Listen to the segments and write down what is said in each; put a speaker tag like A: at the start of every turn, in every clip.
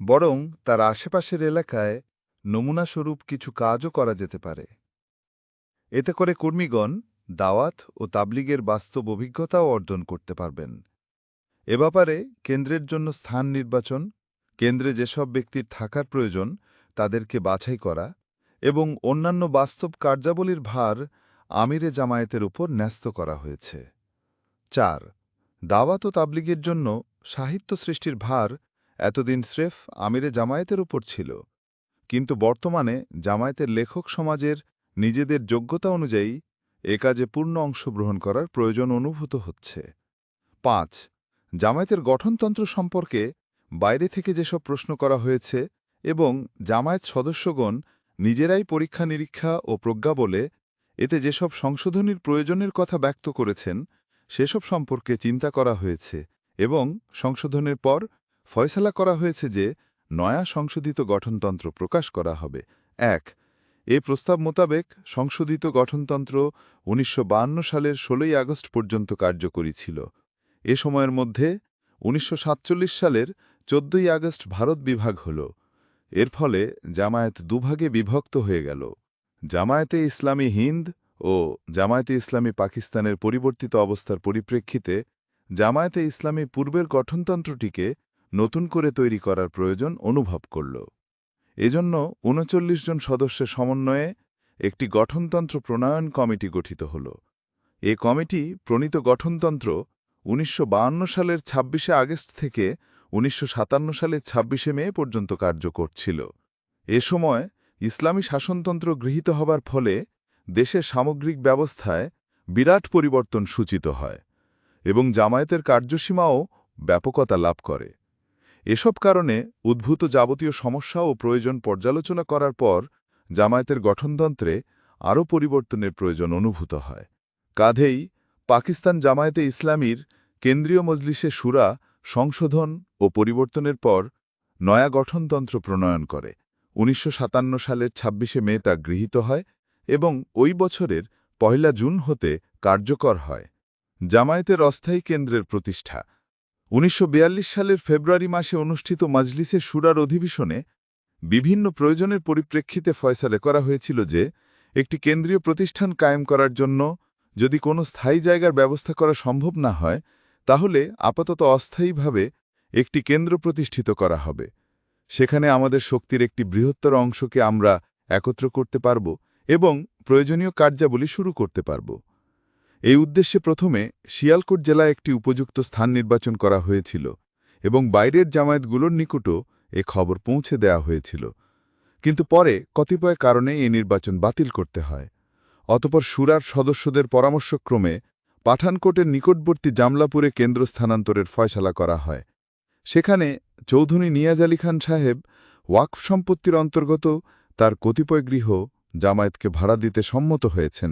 A: বরং তার আশেপাশের এলাকায় নমুনাস্বরূপ কিছু কাজও করা যেতে পারে। এতে করে কর্মীগণ দাওয়াত ও তাবলিগের বাস্তব অভিজ্ঞতাও অর্জন করতে পারবেন। এ ব্যাপারে কেন্দ্রের জন্য স্থান নির্বাচন, কেন্দ্রে যেসব ব্যক্তির থাকার প্রয়োজন তাদেরকে বাছাই করা এবং অন্যান্য বাস্তব কার্যাবলীর ভার আমিরে জামায়াতের উপর ন্যস্ত করা হয়েছে। চার, দাওয়াত ও তাবলিগের জন্য সাহিত্য সৃষ্টির ভার এতদিন স্রেফ আমিরে জামায়াতের উপর ছিল। কিন্তু বর্তমানে জামায়াতের লেখক সমাজের নিজেদের যোগ্যতা অনুযায়ী এ কাজে পূর্ণ অংশগ্রহণ করার প্রয়োজন অনুভূত হচ্ছে। পাঁচ, জামায়াতের গঠনতন্ত্র সম্পর্কে বাইরে থেকে যেসব প্রশ্ন করা হয়েছে এবং জামায়াত সদস্যগণ নিজেরাই পরীক্ষা নিরীক্ষা ও প্রজ্ঞা বলে এতে যেসব সংশোধনীর প্রয়োজনের কথা ব্যক্ত করেছেন, সেসব সম্পর্কে চিন্তা করা হয়েছে এবং সংশোধনের পর ফয়সালা করা হয়েছে যে নয়া সংশোধিত গঠনতন্ত্র প্রকাশ করা হবে। এক, এ প্রস্তাব মোতাবেক সংশোধিত গঠনতন্ত্র উনিশশো সালের ষোলোই আগস্ট পর্যন্ত কার্যকরী ছিল। এ সময়ের মধ্যে উনিশশো সাতচল্লিশ সালের চোদ্দই আগস্ট ভারত বিভাগ হল। এর ফলে জামায়াত দুভাগে বিভক্ত হয়ে গেল। জামায়াতে ইসলামী হিন্দ ও জামায়াতে ইসলামী পাকিস্তানের পরিবর্তিত অবস্থার পরিপ্রেক্ষিতে জামায়াতে ইসলামী পূর্বের গঠনতন্ত্রটিকে নতুন করে তৈরি করার প্রয়োজন অনুভব করল। এজন্য উনচল্লিশ জন সদস্যের সমন্বয়ে একটি গঠনতন্ত্র প্রণয়ন কমিটি গঠিত হল। এ কমিটি প্রণীত গঠনতন্ত্র উনিশশো সালের ২৬শে আগস্ট থেকে উনিশশো সালের ২৬শে মে পর্যন্ত কার্যকর ছিল। এ সময় ইসলামী শাসনতন্ত্র গৃহীত হবার ফলে দেশের সামগ্রিক ব্যবস্থায় বিরাট পরিবর্তন সূচিত হয় এবং জামায়াতের কার্যসীমাও ব্যাপকতা লাভ করে। এসব কারণে উদ্ভূত যাবতীয় সমস্যা ও প্রয়োজন পর্যালোচনা করার পর জামায়াতের গঠনতন্ত্রে আরও পরিবর্তনের প্রয়োজন অনুভূত হয়। কাঁধেই পাকিস্তান জামায়াতে ইসলামীর কেন্দ্রীয় মজলিসে সুরা, সংশোধন ও পরিবর্তনের পর নয়া গঠনতন্ত্র প্রণয়ন করে। উনিশশো সাতান্ন সালের ২৬শে মে তা গৃহীত হয় এবং ওই বছরের পয়লা জুন হতে কার্যকর হয়। জামায়াতের অস্থায়ী কেন্দ্রের প্রতিষ্ঠা উনিশশো বিয়াল্লিশ সালের ফেব্রুয়ারি মাসে অনুষ্ঠিত মাজলিসে সুরার অধিবেশনে বিভিন্ন প্রয়োজনের পরিপ্রেক্ষিতে ফয়সালে করা হয়েছিল যে, একটি কেন্দ্রীয় প্রতিষ্ঠান কায়েম করার জন্য যদি কোনো স্থায়ী জায়গার ব্যবস্থা করা সম্ভব না হয়, তাহলে আপাতত অস্থায়ীভাবে একটি কেন্দ্র প্রতিষ্ঠিত করা হবে। সেখানে আমাদের শক্তির একটি বৃহত্তর অংশকে আমরা একত্র করতে পারব এবং প্রয়োজনীয় কার্যাবলী শুরু করতে পারব। এই উদ্দেশ্যে প্রথমে শিয়ালকোট জেলায় একটি উপযুক্ত স্থান নির্বাচন করা হয়েছিল এবং বাইরের জামায়াতগুলোর নিকটও এ খবর পৌঁছে দেওয়া হয়েছিল। কিন্তু পরে কতিপয় কারণে এই নির্বাচন বাতিল করতে হয়। অতপর সুরার সদস্যদের পরামর্শক্রমে পাঠানকোটের নিকটবর্তী জামলাপুরে কেন্দ্র স্থানান্তরের ফয়সালা করা হয়। সেখানে চৌধুরী নিয়াজ আলী খান সাহেব ওয়াকফ সম্পত্তির অন্তর্গত তার কতিপয় গৃহ জামায়াতকে ভাড়া দিতে সম্মত হয়েছেন।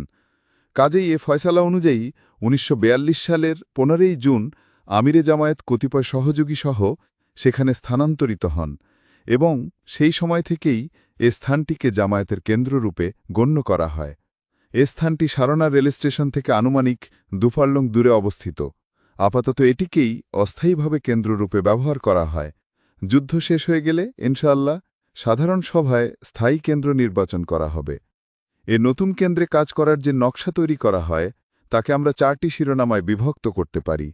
A: কাজেই এ ফয়সালা অনুযায়ী উনিশশো সালের পনেরোই জুন আমিরে জামায়াত কতিপয় সহযোগী সহ সেখানে স্থানান্তরিত হন এবং সেই সময় থেকেই এ স্থানটিকে জামায়াতের কেন্দ্ররূপে গণ্য করা হয়। এ স্থানটি সারনা রেল স্টেশন থেকে আনুমানিক দুফার্লং দূরে অবস্থিত। আপাতত এটিকেই অস্থায়ীভাবে কেন্দ্ররূপে ব্যবহার করা হয়। যুদ্ধ শেষ হয়ে গেলে ইনশাআল্লাহ সাধারণ সভায় স্থায়ী কেন্দ্র নির্বাচন করা হবে। এ নতুন কেন্দ্রে কাজ করার যে নকশা তৈরি করা হয়, তাকে আমরা চারটি শিরোনামায় বিভক্ত করতে পারি।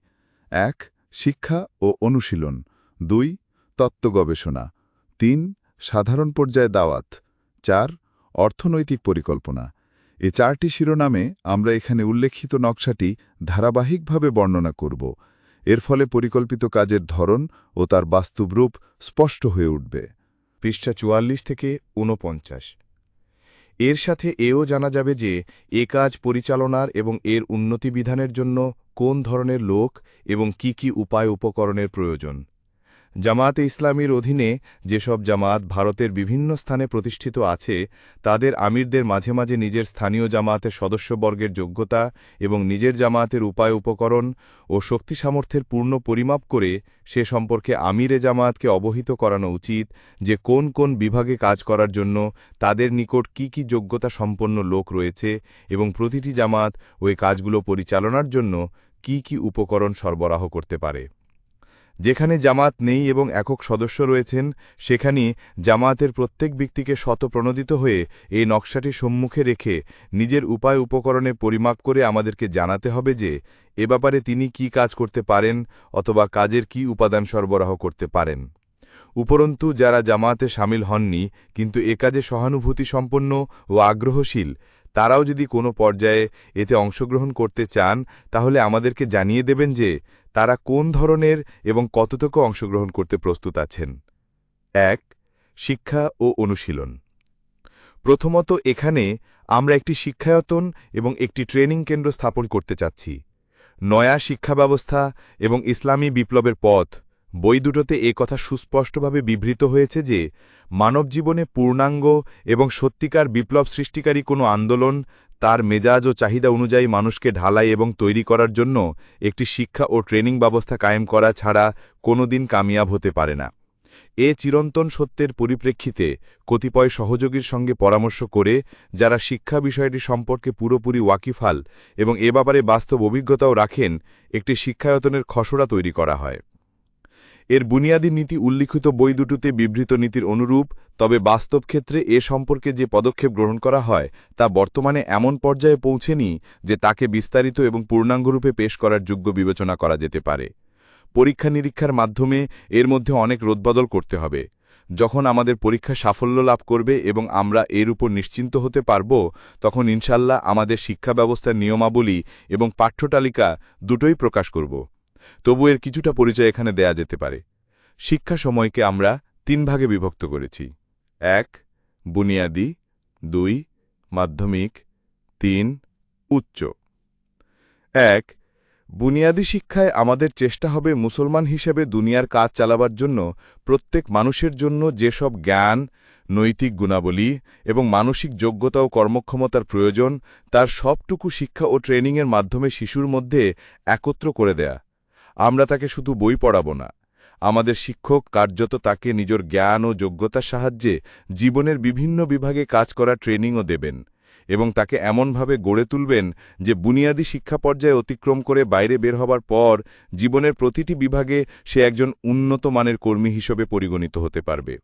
A: এক, শিক্ষা ও অনুশীলন। দুই, তত্ত্ব গবেষণা। তিন, সাধারণ পর্যায়ে দাওয়াত। চার, অর্থনৈতিক পরিকল্পনা। এ চারটি শিরোনামে আমরা এখানে উল্লেখিত নকশাটি ধারাবাহিকভাবে বর্ণনা করব। এর ফলে পরিকল্পিত কাজের ধরন ও তার বাস্তব রূপ স্পষ্ট হয়ে উঠবে।
B: পৃষ্ঠা চুয়াল্লিশ থেকে ঊনপঞ্চাশ। এর সাথে এও জানা যাবে যে, এ কাজ পরিচালনার এবং এর উন্নতি বিধানের জন্য কোন ধরনের লোক এবং কি কি উপায় উপকরণের প্রয়োজন। জামায়াতে ইসলামীর অধীনে যেসব জামাত ভারতের বিভিন্ন স্থানে প্রতিষ্ঠিত আছে, তাদের আমিরদের মাঝে মাঝে নিজের স্থানীয় জামায়াতের সদস্যবর্গের যোগ্যতা এবং নিজের জামায়াতের উপায় উপকরণ ও শক্তি সামর্থ্যের পূর্ণ পরিমাপ করে সে সম্পর্কে আমিরে জামায়াতকে অবহিত করানো উচিত যে কোন কোন বিভাগে কাজ করার জন্য তাদের নিকট কি কি যোগ্যতা সম্পন্ন লোক রয়েছে এবং প্রতিটি জামাত ওই কাজগুলো পরিচালনার জন্য কি কি উপকরণ সরবরাহ করতে পারে। যেখানে জামাত নেই এবং একক সদস্য রয়েছেন, সেখানে জামাতের প্রত্যেক ব্যক্তিকে শতপ্রণোদিত হয়ে এই নকশাটি সম্মুখে রেখে নিজের উপায় উপকরণে পরিমাপ করে আমাদেরকে জানাতে হবে যে, এ ব্যাপারে তিনি কি কাজ করতে পারেন অথবা কাজের কি উপাদান সরবরাহ করতে পারেন। উপরন্তু, যারা জামায়াতে সামিল হননি, কিন্তু এ কাজে সহানুভূতি সম্পন্ন ও আগ্রহশীল তারাও যদি কোনো পর্যায়ে এতে অংশগ্রহণ করতে চান, তাহলে আমাদেরকে জানিয়ে দেবেন যে তারা কোন ধরনের এবং কতটুকু অংশগ্রহণ করতে প্রস্তুত আছেন। এক, শিক্ষা ও অনুশীলন। প্রথমত এখানে আমরা একটি শিক্ষায়তন এবং একটি ট্রেনিং কেন্দ্র স্থাপন করতে চাচ্ছি। নয়া শিক্ষা ব্যবস্থা এবং ইসলামী বিপ্লবের পথ বই দুটোতে এ কথা সুস্পষ্টভাবে বিবৃত হয়েছে যে মানব জীবনে পূর্ণাঙ্গ এবং সত্যিকার বিপ্লব সৃষ্টিকারী কোনো আন্দোলন তার মেজাজ ও চাহিদা অনুযায়ী মানুষকে ঢালাই এবং তৈরি করার জন্য একটি শিক্ষা ও ট্রেনিং ব্যবস্থা কায়েম করা ছাড়া কোনোদিন কামিয়াব হতে পারে না। এ চিরন্তন সত্যের পরিপ্রেক্ষিতে কতিপয় সহযোগীর সঙ্গে পরামর্শ করে, যারা শিক্ষা বিষয়টি সম্পর্কে পুরোপুরি ওয়াকিফাল এবং এ ব্যাপারে বাস্তব অভিজ্ঞতাও রাখেন, একটি শিক্ষায়তনের খসড়া তৈরি করা হয়। এর বুনিয়াদী নীতি উল্লিখিত বই দুটোতে বিবৃত নীতির অনুরূপ, তবে বাস্তব ক্ষেত্রে এ সম্পর্কে যে পদক্ষেপ গ্রহণ করা হয়, তা বর্তমানে এমন পর্যায়ে পৌঁছেনি যে তাকে বিস্তারিত এবং পূর্ণাঙ্গরূপে পেশ করার যোগ্য বিবেচনা করা যেতে পারে। পরীক্ষা নিরীক্ষার মাধ্যমে এর মধ্যে অনেক রোদবদল করতে হবে। যখন আমাদের পরীক্ষা সাফল্য লাভ করবে এবং আমরা এর উপর নিশ্চিন্ত হতে পারব, তখন ইনশাল্লাহ আমাদের শিক্ষা ব্যবস্থার নিয়মাবলী এবং পাঠ্যতালিকা দুটোই প্রকাশ করব। তবু এর কিছুটা পরিচয় এখানে দেয়া যেতে পারে। শিক্ষা সময়কে আমরা তিন ভাগে বিভক্ত করেছি। এক, বুনিয়াদি। দুই, মাধ্যমিক। তিন, উচ্চ। এক, বুনিয়াদি শিক্ষায় আমাদের চেষ্টা হবে মুসলমান হিসেবে দুনিয়ার কাজ চালাবার জন্য প্রত্যেক মানুষের জন্য যেসব জ্ঞান, নৈতিক গুণাবলী এবং মানসিক যোগ্যতা ও কর্মক্ষমতার প্রয়োজন, তার সবটুকু শিক্ষা ও ট্রেনিংয়ের মাধ্যমে শিশুর মধ্যে একত্র করে দেয়া। আমরা তাকে শুধু বই পড়াব না। আমাদের শিক্ষক কার্যত তাকে নিজের জ্ঞান ও যোগ্যতার সাহায্যে জীবনের বিভিন্ন বিভাগে কাজ করা ট্রেনিংও দেবেন এবং তাকে এমনভাবে গড়ে তুলবেন যে বুনিয়াদী শিক্ষা পর্যায়ে অতিক্রম করে বাইরে বের হবার পর জীবনের প্রতিটি বিভাগে সে একজন উন্নত মানের কর্মী হিসেবে পরিগণিত হতে পারবে।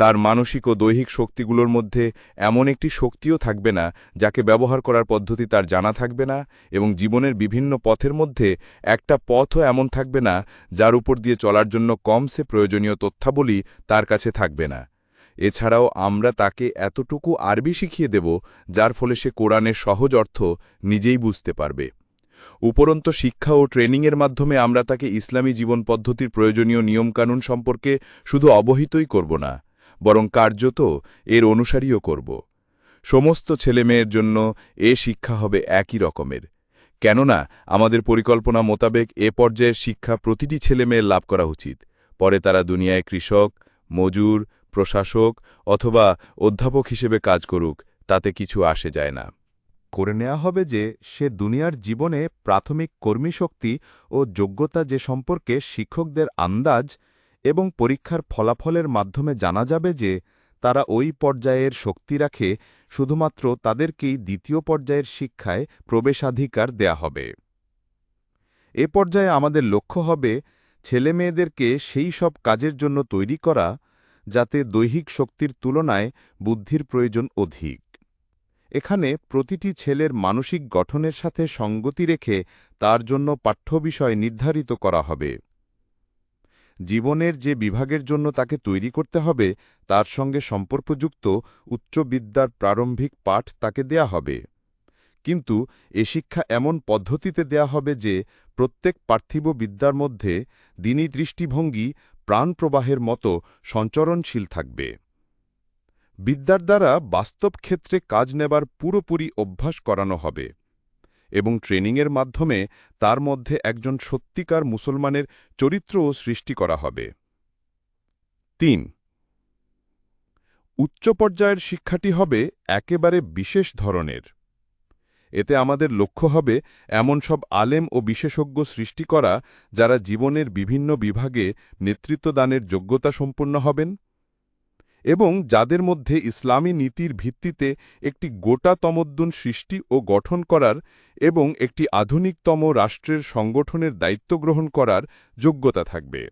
B: তার মানসিক ও দৈহিক শক্তিগুলোর মধ্যে এমন একটি শক্তিও থাকবে না, যাকে ব্যবহার করার পদ্ধতি তার জানা থাকবে না এবং জীবনের বিভিন্ন পথের মধ্যে একটা পথও এমন থাকবে না, যার উপর দিয়ে চলার জন্য কমসে প্রয়োজনীয় তথ্যাবলী তার কাছে থাকবে না। এছাড়াও আমরা তাকে এতটুকু আরবি শিখিয়ে দেব, যার ফলে সে কোরআনের সহজ অর্থ নিজেই বুঝতে পারবে। উপরন্ত শিক্ষা ও ট্রেনিংয়ের মাধ্যমে আমরা তাকে ইসলামী জীবন পদ্ধতির প্রয়োজনীয় নিয়মকানুন সম্পর্কে শুধু অবহিতই করব না। বরং কার্যত এর অনুসারীও করব। সমস্ত ছেলেমেয়ের জন্য এ শিক্ষা হবে একই রকমের। কেননা আমাদের পরিকল্পনা মোতাবেক এ পর্যায়ের শিক্ষা প্রতিটি ছেলেমেয়ের লাভ করা উচিত। পরে তারা দুনিয়ায় কৃষক, মজুর, প্রশাসক অথবা অধ্যাপক হিসেবে কাজ করুক, তাতে কিছু আসে যায় না।
A: করে নেওয়া হবে যে সে দুনিয়ার জীবনে প্রাথমিক কর্মীশক্তি ও যোগ্যতা যে সম্পর্কে শিক্ষকদের আন্দাজ এবং পরীক্ষার ফলাফলের মাধ্যমে জানা যাবে যে তারা ওই পর্যায়ের শক্তি রাখে, শুধুমাত্র তাদেরকেই দ্বিতীয় পর্যায়ের শিক্ষায় প্রবেশাধিকার দেয়া হবে। এ পর্যায়ে আমাদের লক্ষ্য হবে ছেলেমেয়েদেরকে সেই সব কাজের জন্য তৈরি করা, যাতে দৈহিক শক্তির তুলনায় বুদ্ধির প্রয়োজন অধিক। এখানে প্রতিটি ছেলের মানসিক গঠনের সাথে সঙ্গতি রেখে তার জন্য পাঠ্য বিষয় নির্ধারিত করা হবে। জীবনের যে বিভাগের জন্য তাকে তৈরি করতে হবে, তার সঙ্গে সম্পর্কযুক্ত উচ্চবিদ্যার প্রারম্ভিক পাঠ তাকে দেয়া হবে। কিন্তু এ শিক্ষা এমন পদ্ধতিতে দেয়া হবে যে, প্রত্যেক পার্থিব বিদ্যার মধ্যে দিনী দৃষ্টিভঙ্গি প্রাণপ্রবাহের মতো সঞ্চরণশীল থাকবে। বিদ্যার দ্বারা বাস্তব ক্ষেত্রে কাজ নেবার পুরোপুরি অভ্যাস করানো হবে। এবং ট্রেনিংয়ের মাধ্যমে তার মধ্যে একজন সত্যিকার মুসলমানের চরিত্রও সৃষ্টি করা হবে। তিন, উচ্চ পর্যায়ের শিক্ষাটি হবে একেবারে বিশেষ ধরনের। এতে আমাদের লক্ষ্য হবে এমন সব আলেম ও বিশেষজ্ঞ সৃষ্টি করা যারা জীবনের বিভিন্ন বিভাগে নেতৃত্বদানের যোগ্যতা সম্পন্ন হবেন।
B: এবং যাদের মধ্যে ইসলামী নীতির ভিত্তিতে একটি গোটা তমদ্দুন সৃষ্টি ও গঠন করার এবং একটি আধুনিকতম রাষ্ট্রের সংগঠনের দায়িত্ব গ্রহণ করার যোগ্যতা থাকবে।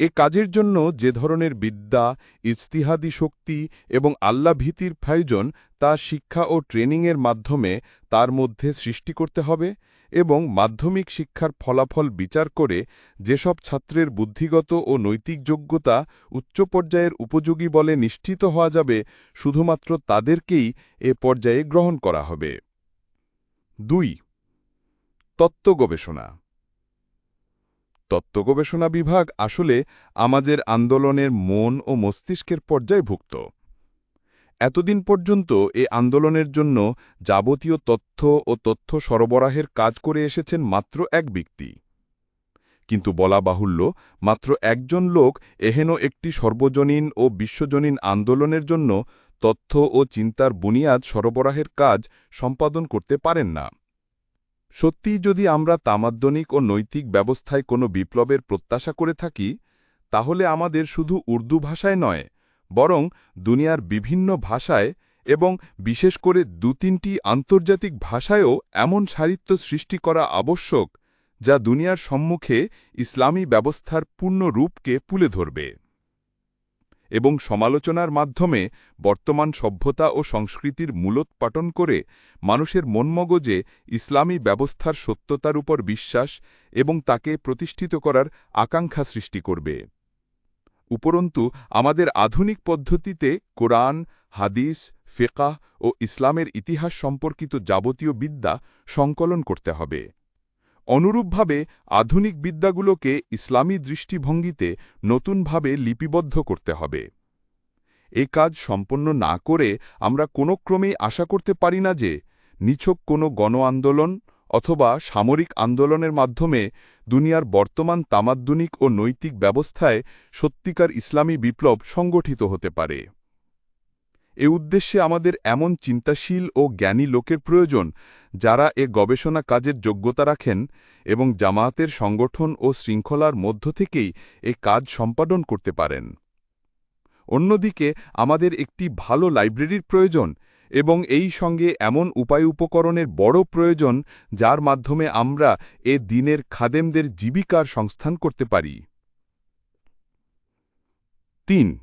B: এ কাজের জন্য যে ধরনের বিদ্যা, ইজতিহাদি শক্তি এবং আল্লা ভীতির প্রয়োজন তা শিক্ষা ও ট্রেনিংয়ের মাধ্যমে তার মধ্যে সৃষ্টি করতে হবে। এবং মাধ্যমিক শিক্ষার ফলাফল বিচার করে যেসব ছাত্রের বুদ্ধিগত ও নৈতিক যোগ্যতা উচ্চ পর্যায়ের উপযোগী বলে নিশ্চিত হওয়া যাবে, শুধুমাত্র তাদেরকেই এ পর্যায়ে গ্রহণ করা হবে। দুই, তত্ত্ব গবেষণা। তত্ত্ব গবেষণা বিভাগ আসলে আমাদের আন্দোলনের মন ও মস্তিষ্কের পর্যায়ভুক্ত। এতদিন পর্যন্ত এ আন্দোলনের জন্য যাবতীয় তথ্য ও তথ্য সরবরাহের কাজ করে এসেছেন মাত্র এক ব্যক্তি। কিন্তু বলা বাহুল্য, মাত্র একজন লোক এহেন একটি সর্বজনীন ও বিশ্বজনীন আন্দোলনের জন্য তথ্য ও চিন্তার বুনিয়াদ সরবরাহের কাজ সম্পাদন করতে পারেন না। সত্যিই যদি আমরা তামাদ্যনিক ও নৈতিক ব্যবস্থায় কোনো বিপ্লবের প্রত্যাশা করে থাকি, তাহলে আমাদের শুধু উর্দু ভাষায় নয় বরং দুনিয়ার বিভিন্ন ভাষায় এবং বিশেষ করে দু তিনটি আন্তর্জাতিক ভাষায়ও এমন সাহিত্য সৃষ্টি করা আবশ্যক যা দুনিয়ার সম্মুখে ইসলামী ব্যবস্থার পূর্ণ রূপকে তুলে ধরবে এবং সমালোচনার মাধ্যমে বর্তমান সভ্যতা ও সংস্কৃতির মূলোৎপাটন করে মানুষের মনমগজে ইসলামী ব্যবস্থার সত্যতার উপর বিশ্বাস এবং তাকে প্রতিষ্ঠিত করার আকাঙ্ক্ষা সৃষ্টি করবে। উপরন্তু, আমাদের আধুনিক পদ্ধতিতে কোরআন, হাদিস, ফেকাহ ও ইসলামের ইতিহাস সম্পর্কিত যাবতীয় বিদ্যা সংকলন করতে হবে। অনুরূপভাবে, আধুনিক বিদ্যাগুলোকে ইসলামী দৃষ্টিভঙ্গিতে নতুনভাবে লিপিবদ্ধ করতে হবে। এ কাজ সম্পন্ন না করে আমরা কোনো ক্রমেই আশা করতে পারি না যে নিছক কোনো গণ আন্দোলন অথবা সামরিক আন্দোলনের মাধ্যমে দুনিয়ার বর্তমান তামাদ্দুনিক ও নৈতিক ব্যবস্থায় সত্যিকার ইসলামী বিপ্লব সংগঠিত হতে পারে। এ উদ্দেশ্যে আমাদের এমন চিন্তাশীল ও জ্ঞানী লোকের প্রয়োজন, যারা এ গবেষণা কাজের যোগ্যতা রাখেন এবং জামায়াতের সংগঠন ও শৃঙ্খলার মধ্য থেকেই এ কাজ সম্পাদন করতে পারেন। অন্যদিকে, আমাদের একটি ভালো লাইব্রেরির প্রয়োজন এবং এই সঙ্গে এমন উপায় উপকরণের বড় প্রয়োজন যার মাধ্যমে আমরা এ দিনের খাদেমদের জীবিকার সংস্থান করতে পারি। তিন,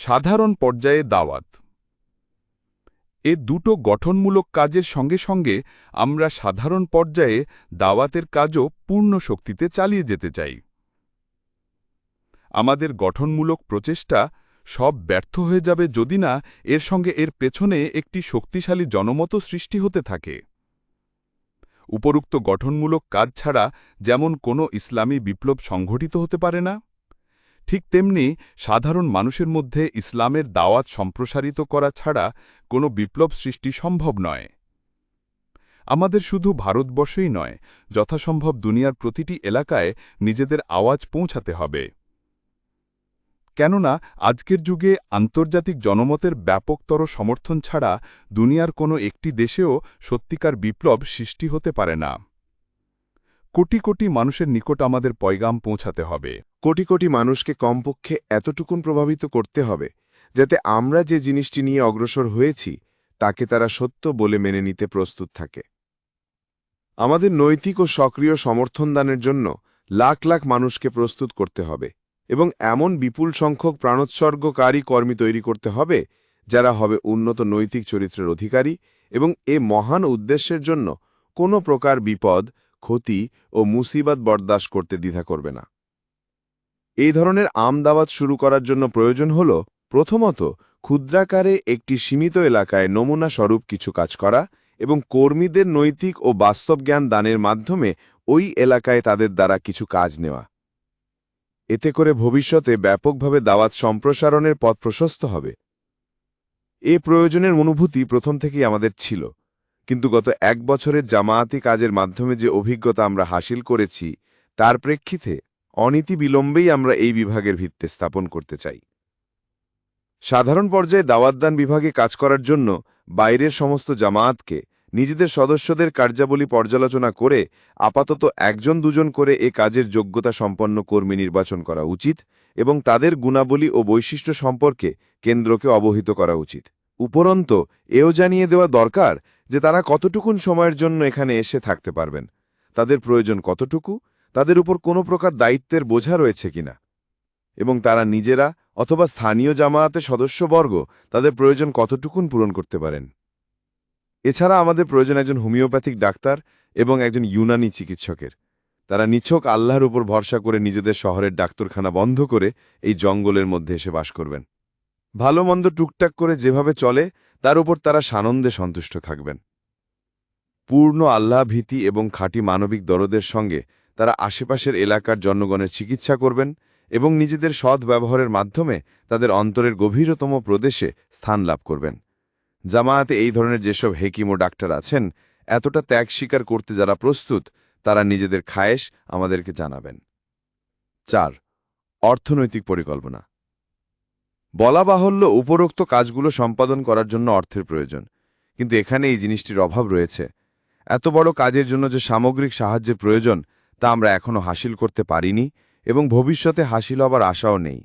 B: সাধারণ পর্যায়ে দাওয়াত। এ দুটো গঠনমূলক কাজের সঙ্গে সঙ্গে আমরা সাধারণ পর্যায়ে দাওয়াতের কাজও পূর্ণ শক্তিতে চালিয়ে যেতে চাই। আমাদের গঠনমূলক প্রচেষ্টা সব ব্যর্থ হয়ে যাবে যদি না এর সঙ্গে এর পেছনে একটি শক্তিশালী জনমত সৃষ্টি হতে থাকে। উপরুক্ত গঠনমূলক কাজ ছাড়া যেমন কোনো ইসলামী বিপ্লব সংঘটিত হতে পারে না, ঠিক তেমনি সাধারণ মানুষের মধ্যে ইসলামের দাওয়াত সম্প্রসারিত করা ছাড়া কোনো বিপ্লব সৃষ্টি সম্ভব নয়। আমাদের শুধু ভারতবর্ষই নয়, যথাসম্ভব দুনিয়ার প্রতিটি এলাকায় নিজেদের আওয়াজ পৌঁছাতে হবে। কেননা আজকের যুগে আন্তর্জাতিক জনমতের ব্যাপকতর সমর্থন ছাড়া দুনিয়ার কোনো একটি দেশেও সত্যিকার বিপ্লব সৃষ্টি হতে পারে না। কোটি কোটি মানুষের নিকট আমাদের পয়গাম পৌঁছাতে হবে।
C: কোটি কোটি মানুষকে কমপক্ষে এতটুকুন প্রভাবিত করতে হবে, যাতে আমরা যে জিনিসটি নিয়ে অগ্রসর হয়েছি, তাকে তারা সত্য বলে মেনে নিতে প্রস্তুত থাকে। আমাদের নৈতিক ও সক্রিয় সমর্থন দানের জন্য লাখ লাখ মানুষকে প্রস্তুত করতে হবে। এবং এমন বিপুল সংখ্যক প্রাণোৎসর্গকারী কর্মী তৈরি করতে হবে, যারা হবে উন্নত নৈতিক চরিত্রের অধিকারী এবং এ মহান উদ্দেশ্যের জন্য কোনো প্রকার বিপদ, ক্ষতি ও মুসিবত বরদাস্ত করতে দ্বিধা করবে না। এই ধরনের আমদাবাদ শুরু করার জন্য প্রয়োজন হল, প্রথমত, ক্ষুদ্রাকারে একটি সীমিত এলাকায় নমুনা স্বরূপ কিছু কাজ করা এবং কর্মীদের নৈতিক ও বাস্তব জ্ঞান দানের মাধ্যমে ওই এলাকায় তাদের দ্বারা কিছু কাজ নেওয়া। এতে করে ভবিষ্যতে ব্যাপকভাবে দাওয়াত সম্প্রসারণের পথ প্রশস্ত হবে। এ প্রয়োজনের অনুভূতি প্রথম থেকেই আমাদের ছিল। কিন্তু গত এক বছরের জামায়াতি কাজের মাধ্যমে যে অভিজ্ঞতা আমরা হাসিল করেছি, তার প্রেক্ষিতে অনীতি বিলম্বেই আমরা এই বিভাগের ভিত্তি স্থাপন করতে চাই। সাধারণ পর্যায়ে দাওয়াতদান বিভাগে কাজ করার জন্য বাইরের সমস্ত জামায়াতকে নিজেদের সদস্যদের কার্যাবলী পর্যালোচনা করে আপাতত একজন দুজন করে এ কাজের যোগ্যতা সম্পন্ন কর্মী নির্বাচন করা উচিত এবং তাদের গুণাবলী ও বৈশিষ্ট্য সম্পর্কে কেন্দ্রকে অবহিত করা উচিত। উপরন্ত, এও জানিয়ে দেওয়া দরকার যে তারা কতটুকুন সময়ের জন্য এখানে এসে থাকতে পারবেন। তাদের প্রয়োজন কতটুকু? তাদের উপর কোনো প্রকার দায়িত্বের বোঝা রয়েছে কিনা? এবং তারা নিজেরা অথবা স্থানীয় জামায়াতের সদস্যবর্গ তাদের প্রয়োজন কতটুকুন পূরণ করতে পারেন? এছাড়া আমাদের প্রয়োজন একজন হোমিওপ্যাথিক ডাক্তার এবং একজন ইউনানি চিকিৎসকের। তারা নিছক আল্লাহর উপর ভরসা করে নিজেদের শহরের ডাক্তারখানা বন্ধ করে এই জঙ্গলের মধ্যে এসে বাস করবেন। ভালো মন্দ টুকটাক করে যেভাবে চলে, তার উপর তারা সানন্দে সন্তুষ্ট থাকবেন। পূর্ণ আল্লাহ ভীতি এবং খাঁটি মানবিক দরদের সঙ্গে তারা আশেপাশের এলাকার জনগণের চিকিৎসা করবেন এবং নিজেদের সৎ ব্যবহারের মাধ্যমে তাদের অন্তরের গভীরতম প্রদেশে স্থান লাভ করবেন। জামায়াতে এই ধরনের যেসব হেকিম ও ডাক্তার আছেন, এতটা ত্যাগ স্বীকার করতে যারা প্রস্তুত, তারা নিজেদের খায়েশ আমাদেরকে জানাবেন। চার, অর্থনৈতিক পরিকল্পনা। বলা বাহুল্য উপরোক্ত কাজগুলো সম্পাদন করার জন্য অর্থের প্রয়োজন, কিন্তু এখানে এই জিনিসটির অভাব রয়েছে। এত বড় কাজের জন্য যে সামগ্রিক সাহায্যের প্রয়োজন, তা আমরা এখনও হাসিল করতে পারিনি এবং ভবিষ্যতে হাসিল হবার আশাও নেই।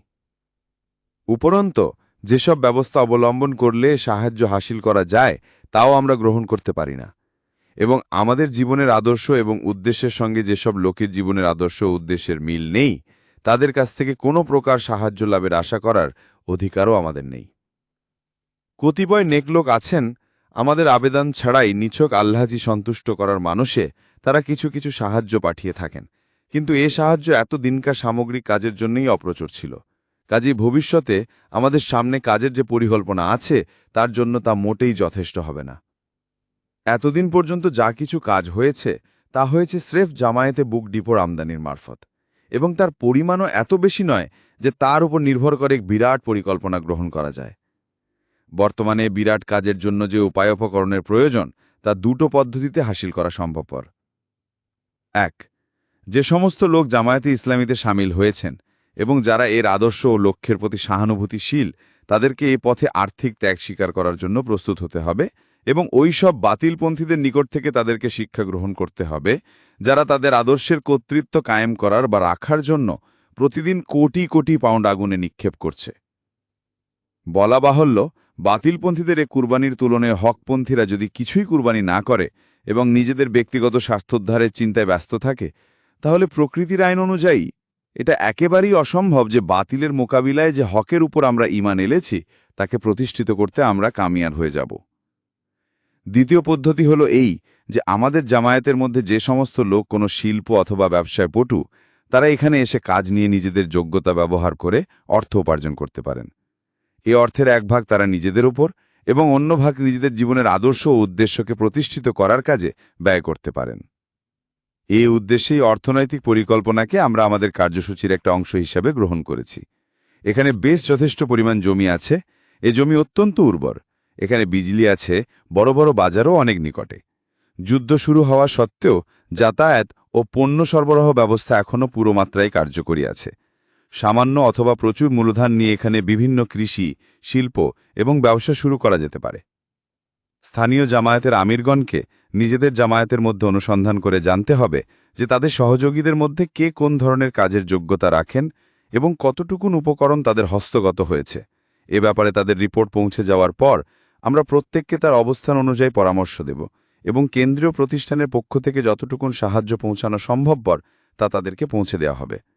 C: উপরন্ত যেসব ব্যবস্থা অবলম্বন করলে সাহায্য হাসিল করা যায়, তাও আমরা গ্রহণ করতে পারি না। এবং আমাদের জীবনের আদর্শ এবং উদ্দেশ্যের সঙ্গে যেসব লোকের জীবনের আদর্শ উদ্দেশ্যের মিল নেই, তাদের কাছ থেকে কোনো প্রকার সাহায্য লাভের আশা করার অধিকারও আমাদের নেই। কতিপয় নেকলোক আছেন, আমাদের আবেদন ছাড়াই নিছক আল্লাহজি সন্তুষ্ট করার মানুষে তারা কিছু কিছু সাহায্য পাঠিয়ে থাকেন। কিন্তু এ সাহায্য এত দিনকার সামগ্রিক কাজের জন্যই অপ্রচুর ছিল। কাজেই ভবিষ্যতে আমাদের সামনে কাজের যে পরিকল্পনা আছে, তার জন্য তা মোটেই যথেষ্ট হবে না। এতদিন পর্যন্ত যা কিছু কাজ হয়েছে, তা হয়েছে স্রেফ জামায়াতে বুক ডিপোর আমদানির মারফত। এবং তার পরিমাণও এত বেশি নয় যে তার উপর নির্ভর করে এক বিরাট পরিকল্পনা গ্রহণ করা যায়। বর্তমানে বিরাট কাজের জন্য যে উপায়োপকরণের প্রয়োজন, তা দুটো পদ্ধতিতে হাসিল করা সম্ভবপর। এক, যে সমস্ত লোক জামায়াতে ইসলামীতে সামিল হয়েছেন এবং যারা এর আদর্শ ও লক্ষ্যের প্রতি সহানুভূতিশীল, তাদেরকে এ পথে আর্থিক ত্যাগ স্বীকার করার জন্য প্রস্তুত হতে হবে এবং ওই সব বাতিলপন্থীদের নিকট থেকে তাদেরকে শিক্ষা গ্রহণ করতে হবে, যারা তাদের আদর্শের কর্তৃত্ব কায়েম করার বা রাখার জন্য প্রতিদিন কোটি কোটি পাউন্ড আগুনে নিক্ষেপ করছে। বলা বাহুল্য, বাতিলপন্থীদের এ কুরবানির তুলনায় হকপন্থীরা যদি কিছুই কুরবানি না করে এবং নিজেদের ব্যক্তিগত স্বাস্থ্যোদ্ধারের চিন্তায় ব্যস্ত থাকে, তাহলে প্রকৃতির আইন অনুযায়ী এটা একেবারেই অসম্ভব যে বাতিলের মোকাবিলায় যে হকের উপর আমরা ইমান এনেছি, তাকে প্রতিষ্ঠিত করতে আমরা কামিয়ার হয়ে যাব। দ্বিতীয় পদ্ধতি হলো এই যে আমাদের জামায়াতের মধ্যে যে সমস্ত লোক কোনো শিল্প অথবা ব্যবসায় পটু, তারা এখানে এসে কাজ নিয়ে নিজেদের যোগ্যতা ব্যবহার করে অর্থ উপার্জন করতে পারেন। এ অর্থের এক ভাগ তারা নিজেদের উপর এবং অন্য ভাগ নিজেদের জীবনের আদর্শ ও উদ্দেশ্যকে প্রতিষ্ঠিত করার কাজে ব্যয় করতে পারেন। এই উদ্দেশ্যেই অর্থনৈতিক পরিকল্পনাকে আমরা আমাদের কার্যসূচির একটা অংশ হিসাবে গ্রহণ করেছি। এখানে বেশ যথেষ্ট পরিমাণ জমি আছে। এ জমি অত্যন্ত উর্বর। এখানে বিজলি আছে, বড় বড় বাজারও অনেক নিকটে। যুদ্ধ শুরু হওয়া সত্ত্বেও যাতায়াত ও পণ্য সরবরাহ ব্যবস্থা এখনও পুরো মাত্রায় কার্যকরী আছে। সামান্য অথবা প্রচুর মূলধন নিয়ে এখানে বিভিন্ন কৃষি, শিল্প এবং ব্যবসা শুরু করা যেতে পারে। স্থানীয় জামায়াতের আমিরগণকে নিজেদের জামায়াতের মধ্যে অনুসন্ধান করে জানতে হবে যে তাদের সহযোগীদের মধ্যে কে কোন ধরনের কাজের যোগ্যতা রাখেন এবং কতটুকুন উপকরণ তাদের হস্তগত হয়েছে। এ ব্যাপারে তাদের রিপোর্ট পৌঁছে যাওয়ার পর আমরা প্রত্যেককে তার অবস্থান অনুযায়ী পরামর্শ দেব এবং কেন্দ্রীয় প্রতিষ্ঠানের পক্ষ থেকে যতটুকুন সাহায্য পৌঁছানো সম্ভবপর তা তাদেরকে পৌঁছে দেওয়া হবে।